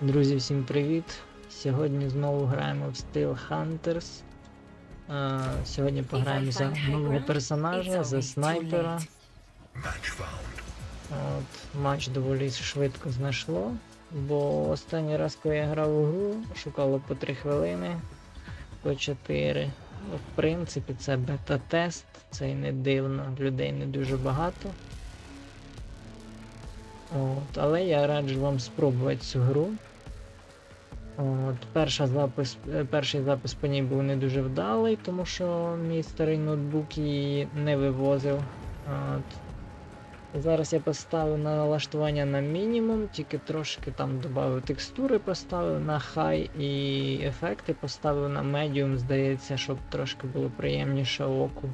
Друзі, всім привіт! Сьогодні знову граємо в Steel Hunters. Е, Сьогодні пограємо за нового персонажа, за снайпера. От, матч доволі швидко знайшло, бо останній раз, коли я грав у гру, шукало по 3 хвилини, по 4. В принципі, це бета-тест, це і не дивно, людей не дуже багато. От, але я раджу вам спробувати цю гру. От, перша запис, е, перший запис по ній був не дуже вдалий, тому що мій старий ноутбук її не вивозив. От. Зараз я поставив на налаштування на мінімум, тільки трошки там додав текстури, поставив на хай і ефекти поставив на медіум, здається, щоб трошки було приємніше оку.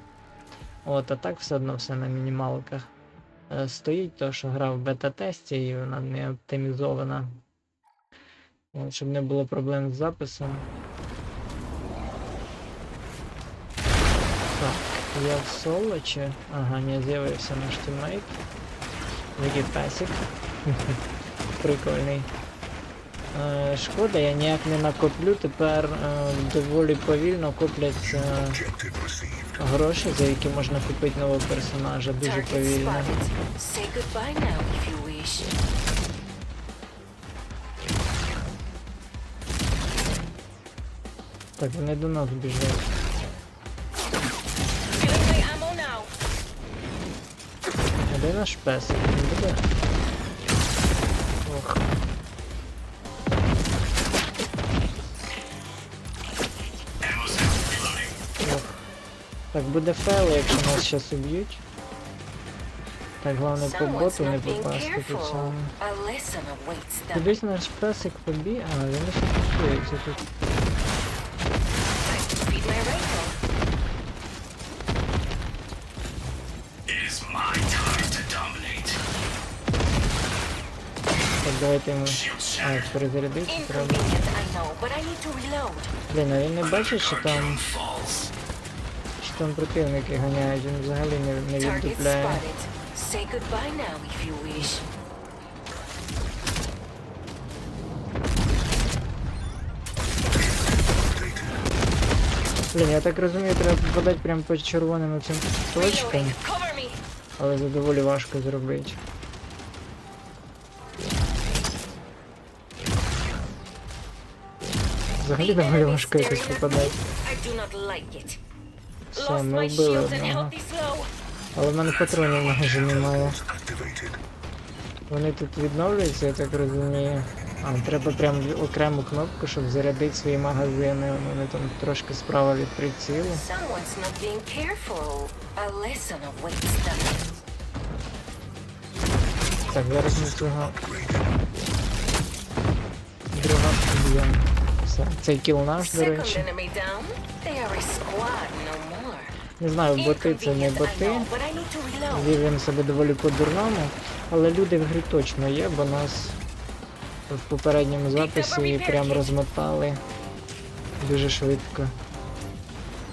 От, а так все одно все на мінімалках. Е, Стоїть то, що грав в бета-тесті і вона не оптимізована. Щоб не було проблем з записом. Так, я в соло чи. Ага, не з'явився наш тіммейт. Який песик. Прикольний. Е, шкода, я ніяк не накоплю, тепер е, доволі повільно копляться гроші, за які можна купити нового персонажа. Дуже повільно. Так, вони до нас біжать. А де наш песик? Він буде? Ох. Так, буде фейл, якщо нас зараз уб'ють. Так, головне по боту не попасти по цьому. Кудись наш песик побіг, а він не фокусується тут. Так, давайте йому. А, перезарядити треба. Блін, а він не бачить, що там, там противники ганяють, він взагалі не, не віддупляє. Блін, я так розумію, треба попадати прямо по червоним цим точкам, але це доволі важко зробити. Взагалі доволі важко якось попадати. Все, ми вбили одного. Але в мене патронів майже немає. Вони тут відновлюються, я так розумію. А, треба прям окрему кнопку, щоб зарядити свої магазини. Вони там трошки справа від прицілу. Так, зараз ми цього друга поб'ємо. Все, цей кіл наш, до речі. Не знаю, боти це не боти. Вів він себе доволі по-дурному, але люди в грі точно є, бо нас в попередньому записі прям розмотали дуже швидко.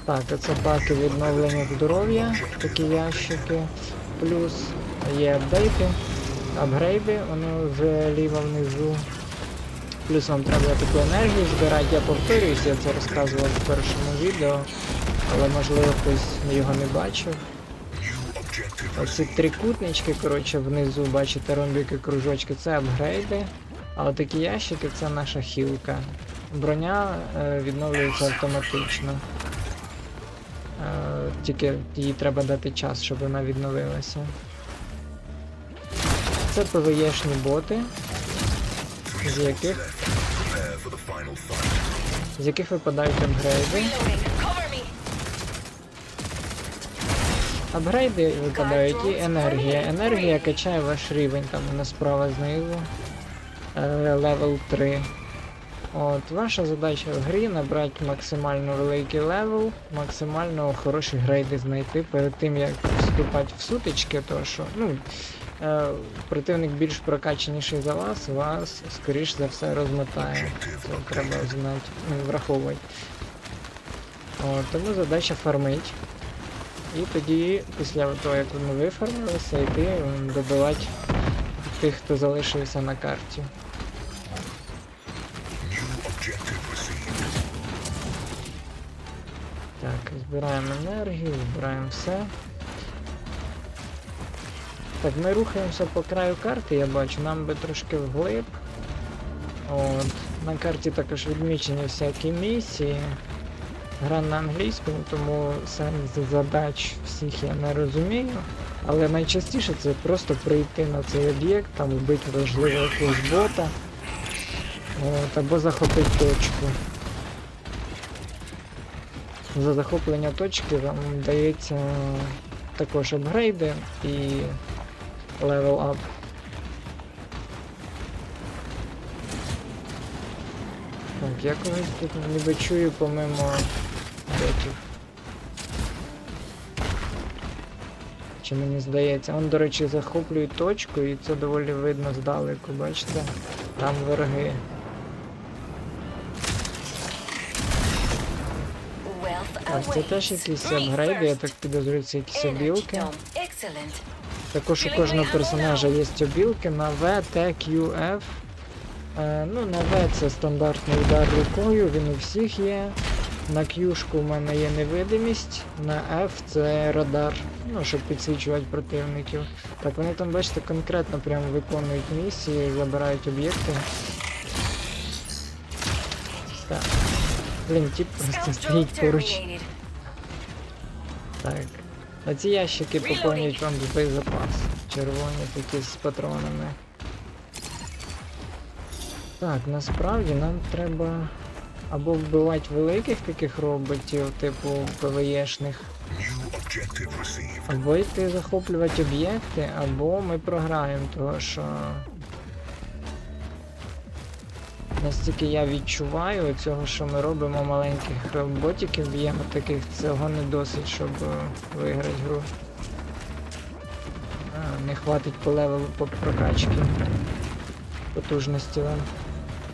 Так, це паки відновлення здоров'я, такі ящики. Плюс є апдейти, апгрейди, воно зліва внизу. Плюс вам треба таку енергію збирати, я повторююсь, я це розказував в першому відео, але можливо хтось його не бачив. Оці трикутнички, коротше, внизу бачите ромбики, кружочки, це апгрейди. А отакі ящики це наша хілка. Броня е, відновлюється автоматично. Е, тільки їй треба дати час, щоб вона відновилася. Це ПВЄшні боти, з яких, з яких випадають апгрейди. Апгрейди випадають і енергія. Енергія качає ваш рівень, там вона справа знизу. Е, Левел 3. От, ваша задача в грі набрати максимально великий левел, максимально хороші грейди знайти перед тим як вступати в сутички, то що ну, е, противник більш прокачаніший за вас, вас скоріш за все розмотає. Це треба знати, враховувати. От, тому задача фармить. І тоді, після того, як ми вифармилися, йти добивати тих, хто залишився на карті. Так, збираємо енергію, збираємо все. Так, ми рухаємося по краю карти, я бачу, нам би трошки вглиб. От. На карті також відмічені всякі місії. Гра на англійському, тому сенс задач всіх я не розумію. Але найчастіше це просто прийти на цей об'єкт, там вбити важливого якогось бота. От, або захопити точку. За захоплення точки вам дається також апгрейди і левел ап. Так, я когось тут ніби чую помимо ботів. Чи мені здається, он, до речі, захоплює точку і це доволі видно здалеку, бачите? Там вороги. Так, це теж якісь апгрейди, я так підозрюю, це якісь обілки. Також у кожного персонажа є обілки на V, T, Q, F. Е, ну, на V це стандартний удар рукою, він у всіх є. На Q у мене є невидимість, на F це радар, ну, щоб підсвічувати противників. Так, вони там, бачите, конкретно прямо виконують місії, забирають об'єкти. Так. Блін, тип просто стоїть поруч. Так. А ці ящики поповнюють вам боєзапас. Червоні такі з патронами. Так, насправді нам треба або вбивати великих таких роботів, типу ПВЕшних, або йти захоплювати об'єкти, або ми програємо, того що. Настільки я відчуваю цього, що ми робимо маленьких ботиків, б'ємо таких, цього не досить, щоб е, виграти гру. А, не хватить по левелу по прокачці. Потужності вам.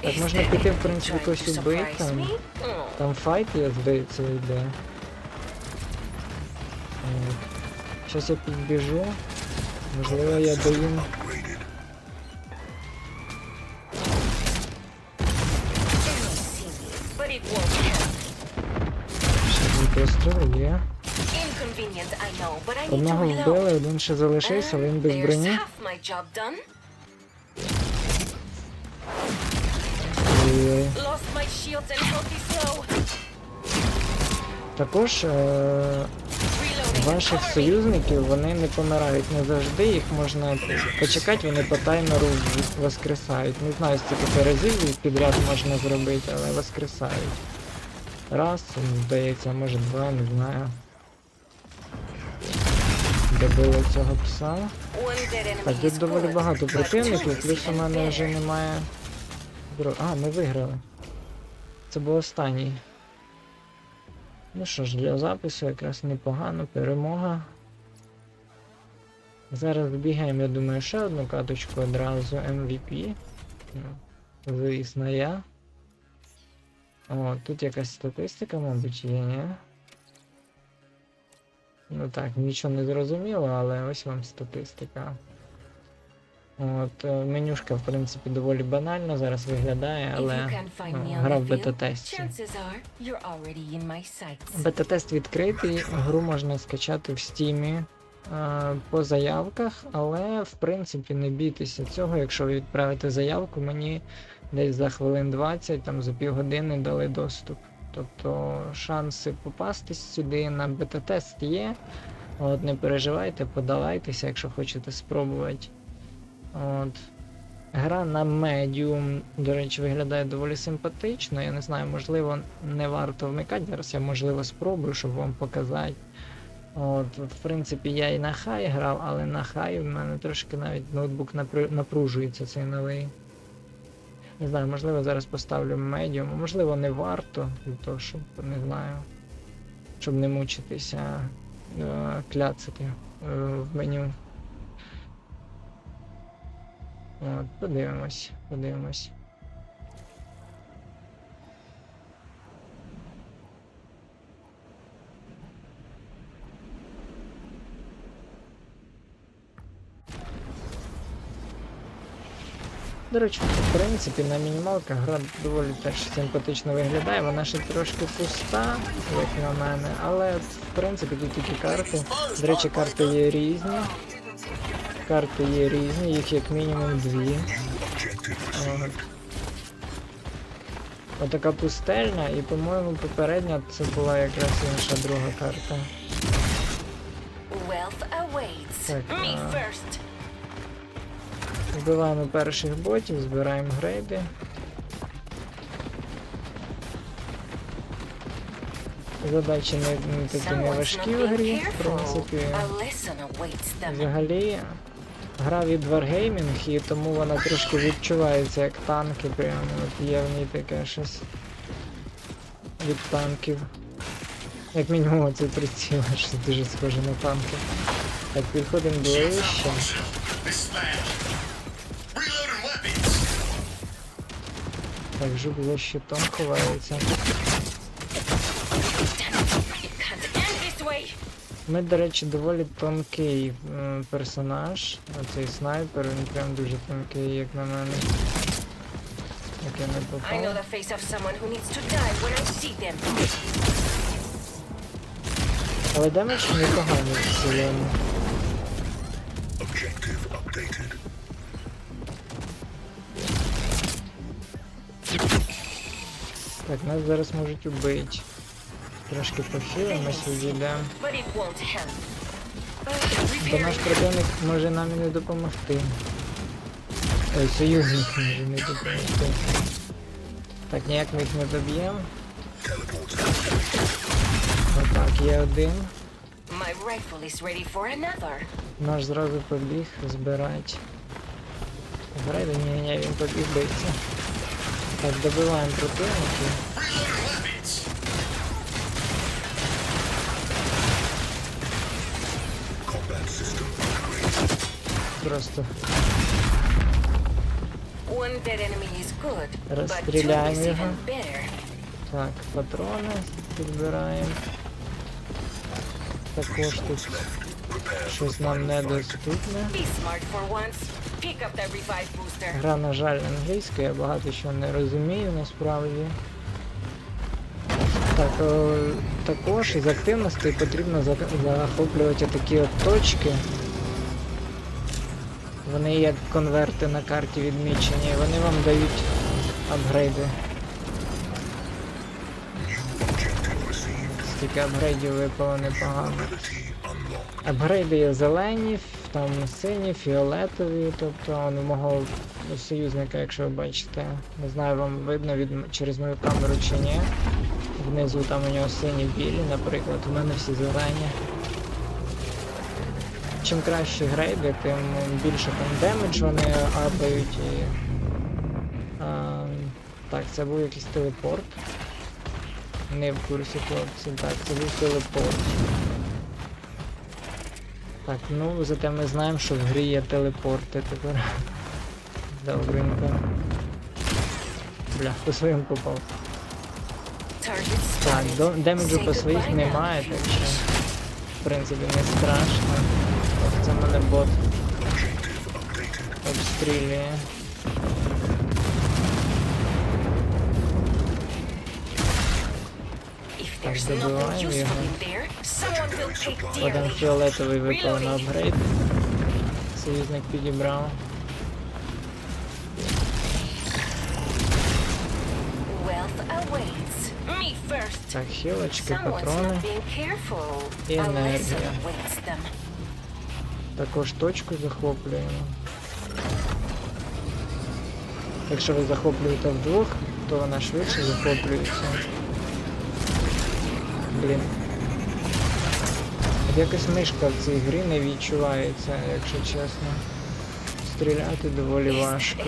Так, можна піти, в принципі, когось surprise Там. Там файт, я здається, йде. Зараз я підбіжу. Можливо, я доїм. Є. Одного вбили, один ще залишився, але він без броні. Також е- ваших союзників вони не помирають не завжди, їх можна почекати, вони по таймеру воскресають. Не знаю, скільки разів підряд можна зробити, але воскресають. Раз, здається, може два, не знаю. Добили цього пса. Так, тут доволі багато противників, плюс у мене вже немає. А, ми виграли. Це був останній. Ну що ж, для запису якраз непогано, перемога. Зараз бігаємо, я думаю, ще одну каточку одразу MVP. Ну, Звісно, я. О, тут якась статистика, мабуть, є, ні? Ну так, нічого не зрозуміло, але ось вам статистика. От, е, менюшка, в принципі, доволі банально зараз виглядає, але on гра в бета-тесті. Бета-тест відкритий, гру можна скачати в стімі е, по заявках, але в принципі не бійтеся цього, якщо ви відправите заявку, мені десь за хвилин 20, там за півгодини дали доступ. Тобто шанси попастись сюди на бета-тест є. От не переживайте, подавайтеся, якщо хочете спробувати. От. Гра на медіум, до речі, виглядає доволі симпатично. Я не знаю, можливо, не варто вмикати. Зараз я можливо спробую, щоб вам показати. От, в принципі, я і на хай грав, але на хай в мене трошки навіть ноутбук напружується цей новий. Не знаю, можливо, зараз поставлю медіум, можливо, не варто, для того, щоб не знаю. Щоб не мучитися е, кляцати е, в меню. От, подивимось, подивимось. До речі, в принципі, на мінімалках гра доволі теж симпатично виглядає, вона ще трошки пуста, як на мене, але в принципі тут такі карти. До речі, карти є різні. Карти є різні, їх як мінімум дві. От. Отака пустельна, і, по-моєму, попередня це була якраз інша друга карта. Так, а. Вбиваємо перших ботів, збираємо грейди. Задачі не, не такі не важкі в грі, в принципі. Взагалі, гра від Wargaming, і тому вона трошки відчувається як танки, прямо от є в ній таке щось від танків. Як мінімум цей приціл, щось дуже схоже на танки. Так, підходимо ближче. Так, жук за щитом ховається. Ми, до речі, доволі тонкий персонаж. Оцей снайпер, він прям дуже тонкий, як на мене. Як я не попав. Але демедж непоганий в цілому. Так, нас зараз можуть убити. Трошки похилимось, відійдемо. Бо наш противник може нам і не допомогти. Ой, союзник може не допомогти. Так, ніяк ми їх не доб'ємо. Отак, є один. Наш зразу побіг збирати. Грайда, ні, ні, він побіг биться. Так, добиваємо противників. Просто Розстріляємо його. так, патрони підбираємо. Також тут щось нам недоступне. Booster. Гра, на жаль, англійською, я багато що не розумію насправді. Так, о, також із активностей потрібно захоплювати такі от точки. Вони як конверти на карті відмічені, вони вам дають апгрейди. Стільки апгрейдів випало непогано. Апгрейди є зелені, там сині, фіолетові, тобто у мого союзника, якщо ви бачите, не знаю, вам видно від через мою камеру чи ні. Внизу там у нього сині білі, наприклад, у мене всі зелені. Чим кращі грейди, тим більше там демедж вони апають і. А, так, це був якийсь телепорт. Не в курсі хлопці, так, це був телепорт. Так, ну зате ми знаємо, що в грі є телепорти тепер. Добренько. Бля, по своїм попав. Так, демеджу по своїх немає, так що в принципі не страшно. Так, Це мене бот обстрілює. If there's Так, nothing добиваємо useful його. in there, someone will pay Один dearly. фіолетовий випав на Reloading. апгрейд. Союзник підібрав. Wealth awaits. Me first. Так, хілочки, Someone's патрони. not being careful. І A lesson енергія. Також точку захоплюємо. Якщо ви захоплюєте вдвох, то вона швидше захоплюється. Блін. От якось мишка в цій грі не відчувається, якщо чесно. Стріляти доволі важко.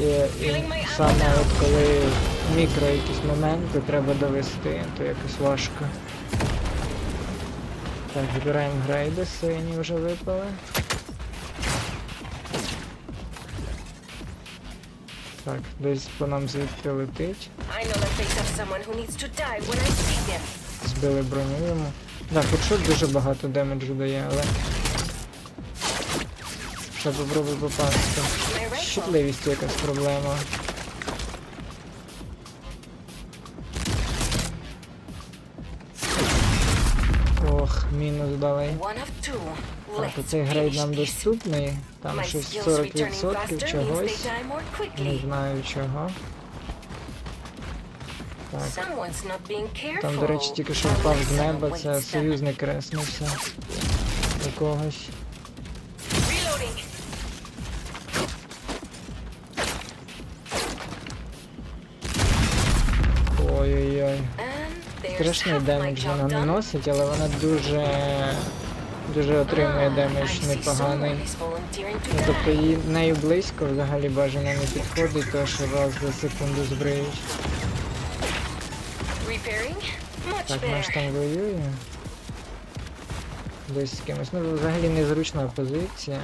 І, і саме от коли мікро якісь моменти треба довести, то якось важко. Так, збираємо грейди, сині вже випали. Так, десь по нам звідти летить. Збили броню йому. Так, хедшот дуже багато демеджу дає, але. Ще попробуй попасти. Чутливістю якась проблема. Two. Так, оцей грейд нам доступний. Там щось skills returning 40% faster means чогось. Не знаю чого. Так, там, до речі, тільки що впав з неба, це союзник реснувся. У когось. Ой-ой-ой. Страшний демедж вона наносить, але вона дуже. дуже отримує Ah, демедж непоганий. Ну, тобто її нею близько взагалі бажано не підходить, то що раз за секунду збриють. Так, наш better. там воює. Десь з кимось. Ну, взагалі незручна позиція.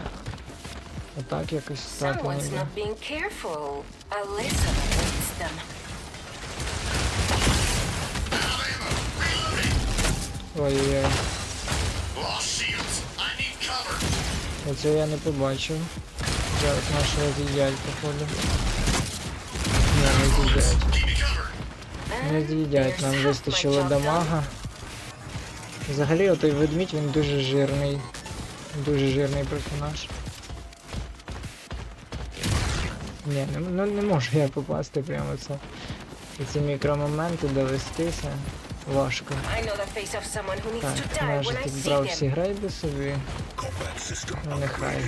Отак якось Someone's ніби. Ой-ой-ой. Оце я не побачив. Зараз нашого з'їдять, походу. Ні, не з'їдять. Не з'їдять, нам вистачило дамага. Взагалі отой ведмідь він дуже жирний. Дуже жирний персонаж. Ні, не, ну, не можу я попасти прямо це. Ці мікромоменти довестися. Важко. Так, майже тут брав всі грейди собі. Ну нехай.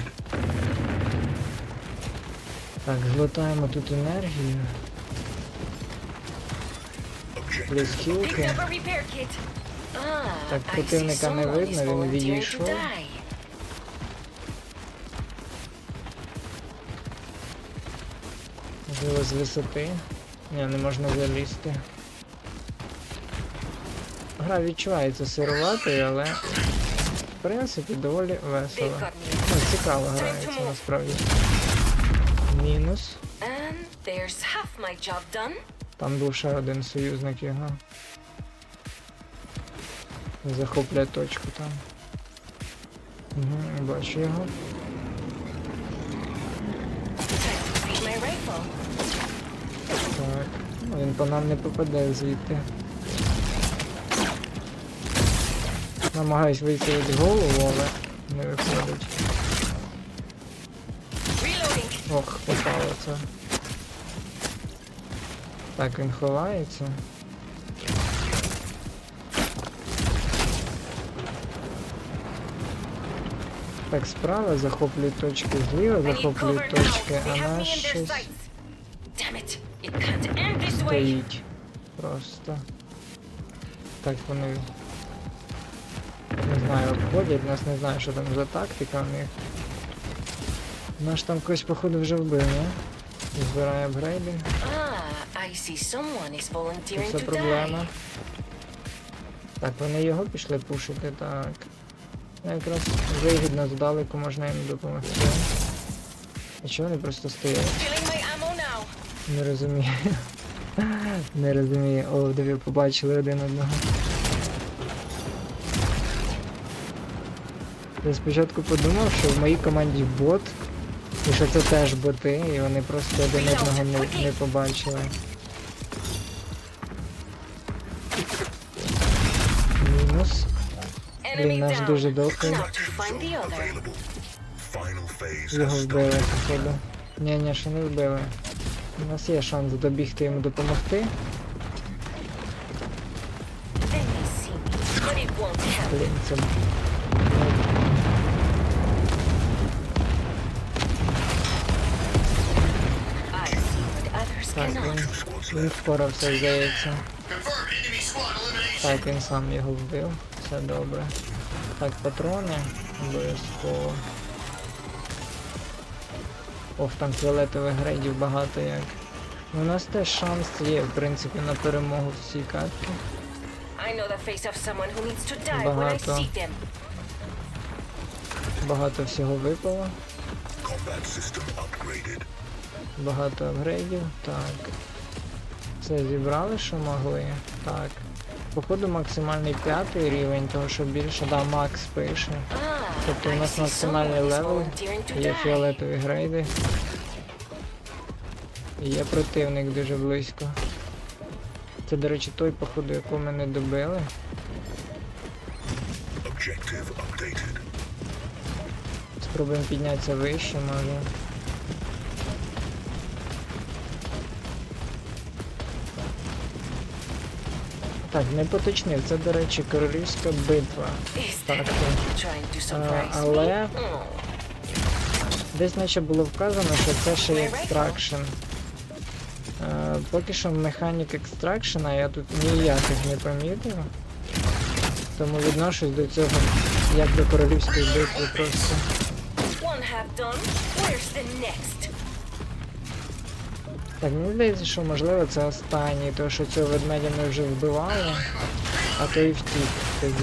Так, глотаємо тут енергію. Плюс хілки. Так, противника не видно, він відійшов. Можливо, з висоти. Ні, не можна залізти. Гра відчувається сируватою, але в принципі доволі весело. Ну, цікаво грається насправді. Мінус. Там був ще один союзник його. Захоплює точку там. Угу, бачу його. Так. Він по нам не попаде звідти. Намагаюсь вистрілити голову, але не виходить. Ох, попало це. Так, він ховається. Так, справа захоплюють точки, зліва захоплюють точки, а наш щось стоїть. Просто. Так вони. Не знаю, обходять, нас не знаю, що там за тактика в них. Наш там когось, походу, вже вбив, ні? Збирає апгрейди. Ah, Це проблема. Так, вони його пішли пушити, так. Якраз вигідно здалеку можна їм допомогти. А чого вони просто стоять? Не розумію. Не розумію. О, диви, побачили один одного. Я спочатку подумав, що в моїй команді бот, і що це теж боти, і вони просто один одного не, не побачили. Мінус. Блін, наш дуже довгий. Його вбили, походу. Ні, ні, ще не вбили. У нас є шанс добігти йому допомогти. They may Так, він, впорався, здається. Так, він сам його вбив. Все добре. Так, патрони. Обов'язково. Ох, там фіолетових грейдів багато як. Ну, У нас теж шанс є, в принципі, на перемогу в цій катці. Багато. Багато всього випало. Багато апгрейдів. Так. Це зібрали, що могли. Так. Походу максимальний п'ятий рівень, того що більше, да, Макс пише. Тобто у нас максимальний левел, є фіолетові грейди. І є противник дуже близько. Це, до речі, той, походу, якого ми не добили. Спробуємо піднятися вище, може. Так, не поточнив, це, до речі, королівська битва. Так, surprise але- Oh, Десь наче було вказано, що це ще екстракшн. Поки що механік екстракшена я тут ніяких не помітив. Тому відношусь до цього як до королівської битви просто. Так, мені здається, що можливо це останній, тому що цього ведмедя ми вже вбивали, а то і втік тоді.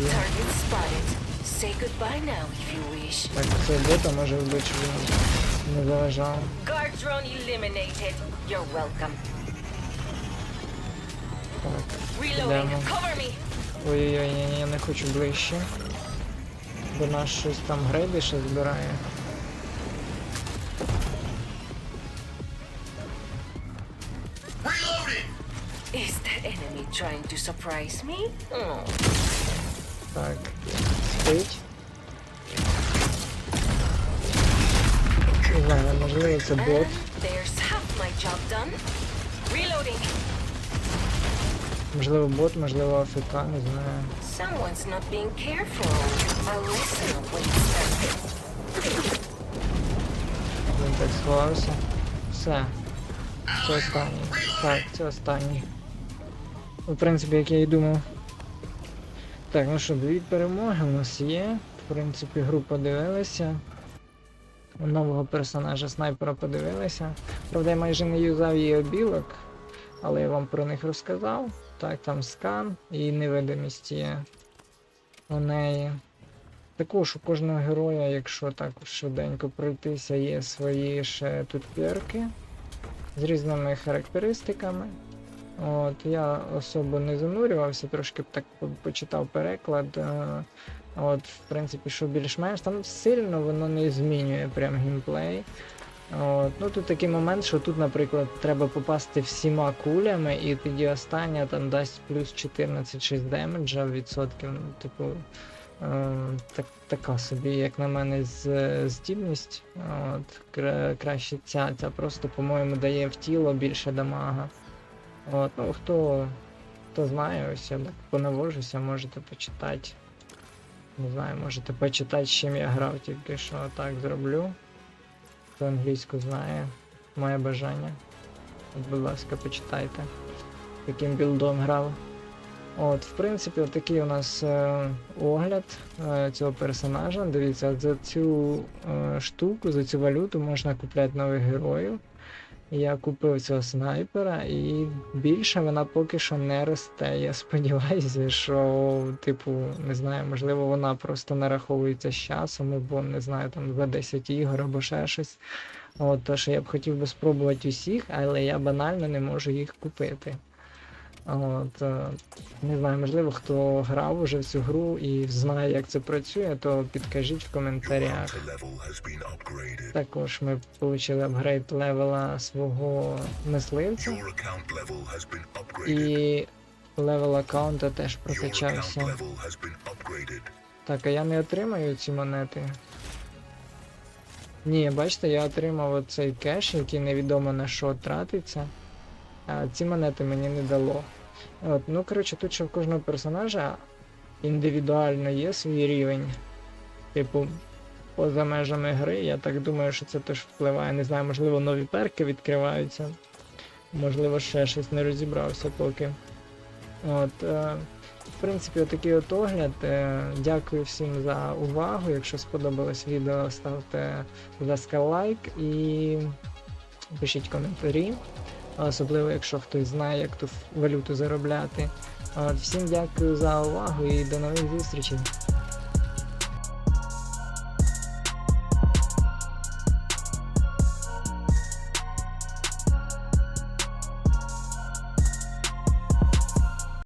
Так, це бота може вбити, щоб він не заважав. Ой-ой-ой, я не хочу ближче. Бо нас щось там грейди ще збирає. Trying to surprise me? Oh, Так, спить. Не знаю, можливо це бот. and there's half my job done. Reloading. Можливо бот, можливо АФК, не знаю. Someone's not being careful. A lesson awaits them. Він так сховався. Все. Це останній. Так, це останній. В принципі, як я і думав. Так, ну що, дві перемоги у нас є. В принципі, гру подивилися. Нового персонажа снайпера подивилися. Правда, я майже не юзав її обілок, але я вам про них розказав. Так, там скан і невидимість є у неї. Також у кожного героя, якщо так швиденько пройтися, є свої ще тут перки з різними характеристиками. От, я особо не занурювався, трошки так почитав переклад. е, От, в принципі, що більш-менш там сильно воно не змінює прям геймплей. От, ну тут такий момент, що тут, наприклад, треба попасти всіма кулями, і тоді остання там дасть плюс 14-6 демеджа відсотків. Ну, типу, е, так, така собі, як на мене, з, здібність. От, кра, краще ця, ця просто, по-моєму, дає в тіло більше дамага. От, ну, хто, хто знає, ось я так понавожуся, можете почитати. Не знаю, можете почитати, з чим я грав, тільки що так зроблю. Хто англійську знає, моє бажання. От, будь ласка, почитайте, яким білдом грав. От, в принципі, такий у нас е, огляд е, цього персонажа. Дивіться, от за цю е, штуку, за цю валюту можна купляти нових героїв. Я купив цього снайпера, і більше вона поки що не росте. Я сподіваюся, що, типу, не знаю, можливо, вона просто нараховується з часом, або не знаю, там за 10 ігор або ще щось. От, то, що я б хотів би спробувати усіх, але я банально не можу їх купити. От, не знаю, можливо, хто грав уже в цю гру і знає, як це працює, то підкажіть в коментарях. Також ми отримали апгрейд левела свого мисливця. І левел аккаунта теж прокачався. Так, а я не отримаю ці монети. Ні, бачите, я отримав оцей кеш, який невідомо на що тратиться. Ці монети мені не дало. От, ну коротше, тут ще в кожного персонажа індивідуально є свій рівень. Типу, поза межами гри, я так думаю, що це теж впливає. Не знаю, можливо, нові перки відкриваються. Можливо, ще щось не розібрався поки. От, е, в принципі, отакий от огляд. Е, Дякую всім за увагу. Якщо сподобалось відео, ставте, будь ласка, лайк і пишіть коментарі. Особливо, якщо хтось знає, як ту валюту заробляти. Всім дякую за увагу і до нових зустрічей.